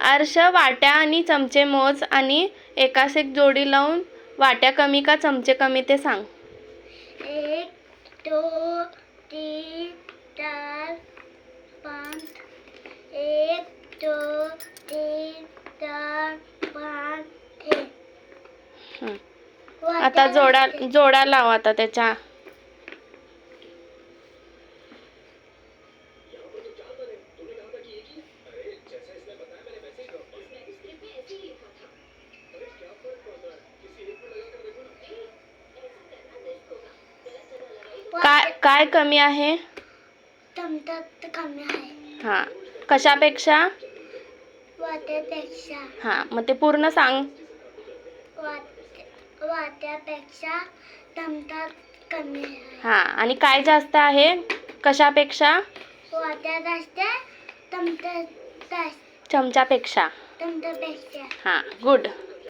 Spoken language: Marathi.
आर्ष वाट्या आणि चमचे मोज आणि एकास एक जोडी लावून वाट्या कमी का चमचे कमी ते सांग. एक दोन तीन चार पाच एक दोन तीन चार पाच आता जोडा. जोडा लाव आता त्याच्या. काय कमी आहे? चमच्यात कमी आहे. हां. कशापेक्षा? वाट्यापेक्षा हां. मग ते पूर्ण सांग. वाट वाट्यापेक्षा कमी आहे. हां. आणि काय जास्त आहे? कशापेक्षा? असते चमच्यात चमच्यापेक्षा. चमच्यापेक्षा हां. गुड.